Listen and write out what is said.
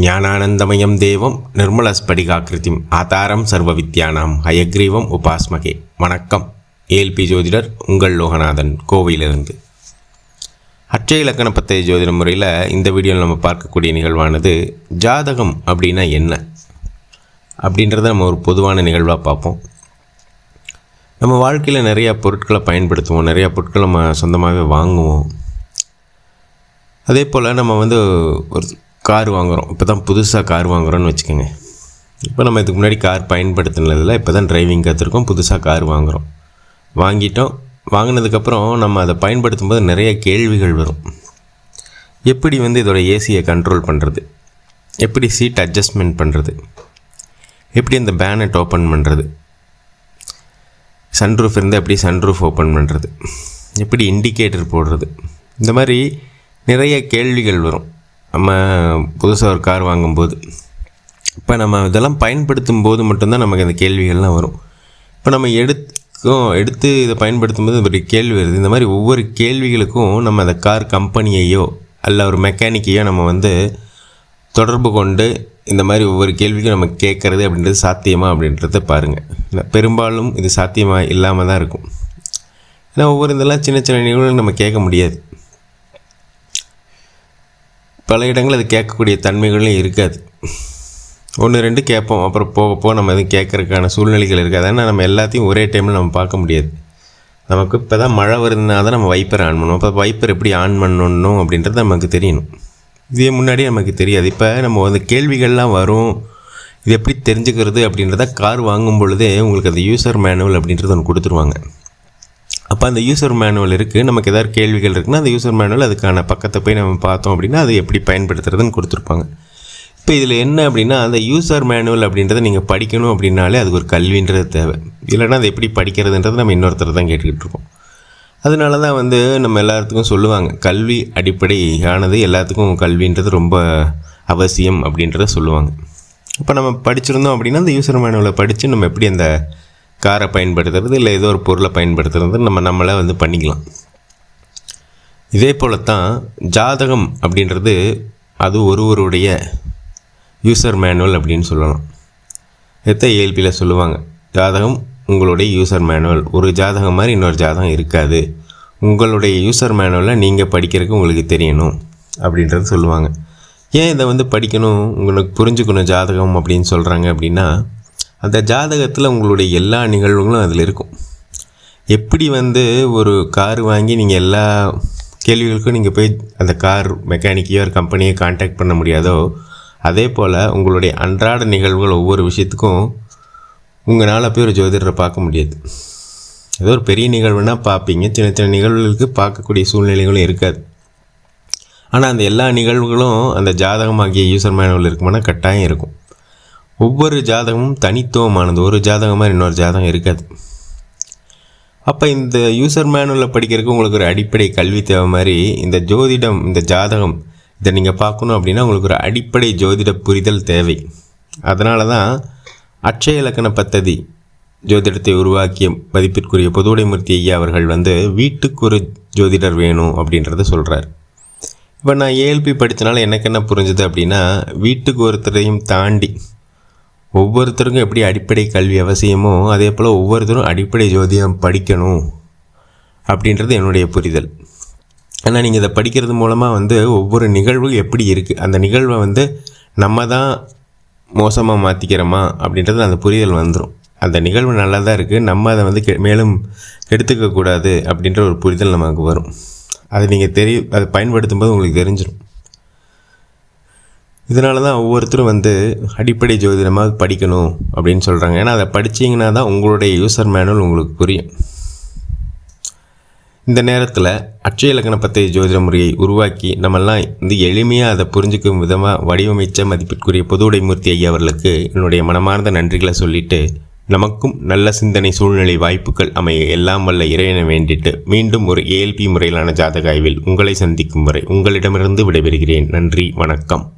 ஞானானந்தமயம் தேவம் நிர்மலஸ்படிகாக்கிருதிம் ஆதாரம் சர்வ வித்யானாம் ஹயக்ரீவம் உபாஸ்மகே. வணக்கம். ஏல்பி ஜோதிடர் உங்கள் லோகநாதன் கோவையிலிருந்து. அற்றை இலக்கண பத்தய ஜோதிட முறையில் இந்த வீடியோவில் நம்ம பார்க்கக்கூடிய நிகழ்வானது ஜாதகம் அப்படின்னா என்ன? அப்படின்றத நம்ம ஒரு பொதுவான நிகழ்வாக பார்ப்போம். நம்ம வாழ்க்கையில் நிறையா பொருட்களை பயன்படுத்துவோம். நிறையா பொருட்களை நம்ம சொந்தமாகவே வாங்குவோம். அதே போல் நம்ம வந்து ஒரு கார் வாங்குகிறோம் இப்போ தான் புதுசாக கார் வாங்குகிறோன்னு வச்சுக்கோங்க. இப்போ நம்ம இதுக்கு முன்னாடி கார் பயன்படுத்தினதில் இப்போ தான் டிரைவிங் கற்றுருக்கோம் புதுசாக கார் வாங்குகிறோம் வாங்கிட்டோம். வாங்கினதுக்கப்புறம் நம்ம அதை பயன்படுத்தும் போது நிறைய கேள்விகள் வரும். எப்படி வந்து இதோட ஏசியை கண்ட்ரோல் பண்ணுறது எப்படி சீட் அட்ஜஸ்ட்மெண்ட் பண்ணுறது எப்படி அந்த பேனட் ஓப்பன் பண்ணுறது சன்ரூஃப் இருந்தால் எப்படி சன்ரூஃப் ஓப்பன் பண்ணுறது எப்படி இண்டிகேட்டர் போடுறது? இந்த மாதிரி நிறைய கேள்விகள் வரும். நம்ம புதுசாக ஒரு கார் வாங்கும்போது இப்போ நம்ம இதெல்லாம் பயன்படுத்தும் போது மட்டும்தான் நமக்கு அந்த கேள்விகள்லாம் வரும். இப்போ நம்ம எடுத்துக்கும் எடுத்து இதை பயன்படுத்தும் போது ஒரு கேள்வி வருது. இந்த மாதிரி ஒவ்வொரு கேள்விகளுக்கும் நம்ம அந்த கார் கம்பெனியையோ அல்ல ஒரு மெக்கானிக்கையோ நம்ம வந்து தொடர்பு கொண்டு இந்த மாதிரி ஒவ்வொரு கேள்விக்கும் நம்ம கேட்குறது அப்படின்றது சாத்தியமா அப்படின்றத பாருங்கள் பெரும்பாலும் இது சாத்தியமாக இல்லாமல் தான் இருக்கும். ஏன்னா ஒவ்வொரு இதெல்லாம் சின்ன சின்ன நிகழ்வுகள் நம்ம கேட்க முடியாது. பல இடங்கள் அது கேட்கக்கூடிய தன்மைகளும் இருக்காது. ஒன்று ரெண்டு கேட்போம். அப்புறம் போக போக நம்ம எதுவும் கேட்குறதுக்கான சூழ்நிலைகள் இருக்காது. ஆனால் நம்ம எல்லாத்தையும் ஒரே டைமில் நம்ம பார்க்க முடியாது. நமக்கு இப்போ தான் மழை வருதுன்னா தான் நம்ம வைப்பர் ஆன் பண்ணுவோம் அப்போ வைப்பர் எப்படி ஆன் பண்ணணும் அப்படின்றது நமக்கு தெரியணும். இதே முன்னாடியே நமக்கு தெரியாது. இப்போ நம்ம வந்து கேள்விகள்லாம் வரும். இது எப்படி தெரிஞ்சுக்கிறது அப்படின்றத கார் வாங்கும் பொழுதே உங்களுக்கு அந்த யூசர் மேனுவல் அப்படின்றது ஒன்று கொடுத்துருவாங்க. அப்போ அந்த யூசர் மேனுவல் இருக்குது நமக்கு ஏதாவது கேள்விகள் இருக்குன்னா அந்த யூசர் மேனுவல் அதுக்கான பக்கத்தை போய் நம்ம பார்த்தோம் அப்படின்னா அது எப்படி பயன்படுத்துறதுன்னு கொடுத்துருப்பாங்க. இப்போ இதில் என்ன அப்படின்னா அந்த யூசர் மேனுவல் அப்படின்றத நீங்கள் படிக்கணும் அப்படின்னாலே அதுக்கு ஒரு கல்வின்றது தேவை. இல்லைன்னா அதை எப்படி படிக்கிறதுன்றது நம்ம இன்னொருத்தர் தான் கேட்டுக்கிட்டு இருக்கோம். அதனால தான் வந்து நம்ம எல்லாத்துக்கும் சொல்லுவாங்க கல்வி அடிப்படையானது எல்லாத்துக்கும் கல்வின்றது ரொம்ப அவசியம் அப்படின்றத சொல்லுவாங்க. இப்போ நம்ம படிச்சிருந்தோம் அப்படின்னா அந்த யூசர் மேனுவலை படித்து நம்ம எப்படி அந்த காரை பயன்படுத்துறது இல்லை ஏதோ ஒரு பொருளை பயன்படுத்துறது நம்ம நம்மளை வந்து பண்ணிக்கலாம். இதே போல தான் ஜாதகம் அப்படின்றது அது ஒருவருடைய யூசர் மேனுவல் அப்படின்னு சொல்லலாம். எத்த ஏல்பியில் சொல்லுவாங்க. ஜாதகம் உங்களுடைய யூசர் மேனுவல் ஒரு ஜாதகம் மாதிரி இன்னொரு ஜாதகம் இருக்காது. உங்களுடைய யூசர் மேனுவலில் நீங்கள் படிக்கிறதுக்கு உங்களுக்கு தெரியணும் அப்படின்றது சொல்லுவாங்க. ஏன் இதை வந்து படிக்கணும்? உங்களுக்கு புரிஞ்சுக்கணும் ஜாதகம் அப்படின்னு சொல்கிறாங்க அப்படின்னா அந்த ஜாதகத்தில் உங்களுடைய எல்லா நிகழ்வுகளும் அதில் இருக்கும். எப்படி வந்து ஒரு கார் வாங்கி நீங்கள் எல்லா கேள்விகளுக்கும் நீங்கள் போய் அந்த கார் மெக்கானிக்கையோ ஒரு கம்பெனியோ காண்டாக்ட் பண்ண முடியாதோ அதே போல் உங்களுடைய அன்றாட நிகழ்வுகள் ஒவ்வொரு விஷயத்துக்கும் உங்களால் போய் ஒரு ஜோதிடரை பார்க்க முடியாது. ஏதோ ஒரு பெரிய நிகழ்வுனா பார்ப்பீங்க. சின்ன சின்ன நிகழ்வுகளுக்கு பார்க்கக்கூடிய சூழ்நிலைகளும் இருக்காது. ஆனால் அந்த எல்லா நிகழ்வுகளும் அந்த ஜாதகமாகிய யூசர் மேனுவல் இருக்குமானா கட்டாயம் இருக்கும். ஒவ்வொரு ஜாதகமும் தனித்துவமானது. ஒரு ஜாதகம் மாதிரி இன்னொரு ஜாதகம் இருக்காது. அப்போ இந்த யூசர் மேனுவலில் படிக்கிறதுக்கு உங்களுக்கு ஒரு அடிப்படை கல்வி தேவை மாதிரி இந்த ஜோதிடம் இந்த ஜாதகம் இதை நீங்கள் பார்க்கணும் அப்படின்னா உங்களுக்கு ஒரு அடிப்படை ஜோதிட புரிதல் தேவை. அதனால தான் அட்சய இலக்கண பத்ததி ஜோதிடத்தை உருவாக்கிய மதிப்பிற்குரிய பொதுவுடைமூர்த்தி ஐயா அவர்கள் வந்து வீட்டுக்கு ஒரு ஜோதிடர் வேணும் அப்படின்றத சொல்கிறார் இப்போ நான் ஏஎல்பி படித்தனால எனக்கு என்ன புரிஞ்சுது அப்படின்னா வீட்டுக்கு ஒருத்தரையும் தாண்டி ஒவ்வொருத்தருக்கும் எப்படி அடிப்படை கல்வி அவசியமோ அதே போல் ஒவ்வொருத்தரும் அடிப்படை ஜோதிடம் படிக்கணும் அப்படின்றது என்னுடைய புரிதல். ஆனால் நீங்கள் இதை படிக்கிறது மூலமாக வந்து ஒவ்வொரு நிகழ்வு எப்படி இருக்குது அந்த நிகழ்வை வந்து நம்ம தான் மோசமாக மாற்றிக்கிறோமா அப்படின்றது அந்த புரிதல் வந்துடும் அந்த நிகழ்வு நல்லா தான் இருக்குது நம்ம அதை வந்து கெ மேலும் கெடுத்துக்கக்கூடாது அப்படின்ற ஒரு புரிதல் நமக்கு வரும். அதை நீங்கள் தெரிய அதை பயன்படுத்தும் போது உங்களுக்கு தெரிஞ்சிடும் இதனால தான் ஒவ்வொருத்தரும் வந்து அடிப்படை ஜோதிடமாக படிக்கணும் அப்படின்னு சொல்கிறாங்க ஏன்னா அதை படித்தீங்கன்னா தான் உங்களுடைய யூசர் மேனுவல் உங்களுக்கு புரியும். இந்த நேரத்தில் அட்சய இலக்கண பத்திய ஜோதிட முறையை உருவாக்கி நம்மெல்லாம் வந்து எளிமையாக அதை புரிஞ்சுக்கும் விதமாக வடிவமைச்ச மதிப்பிற்குரிய பொதுவுடைமூர்த்தி ஐயா அவர்களுக்கு என்னுடைய மனமார்ந்த நன்றிகளை சொல்லிட்டு நமக்கும் நல்ல சிந்தனை சூழ்நிலை வாய்ப்புகள் அமைய எல்லாம் வல்ல இறைவனை வேண்டிட்டு மீண்டும் ஒரு ஏஎல்பி முறையிலான ஜாதக ஆய்வில் உங்களை சந்திக்கும் வரை உங்களிடமிருந்து விடைபெறுகிறேன். நன்றி வணக்கம்.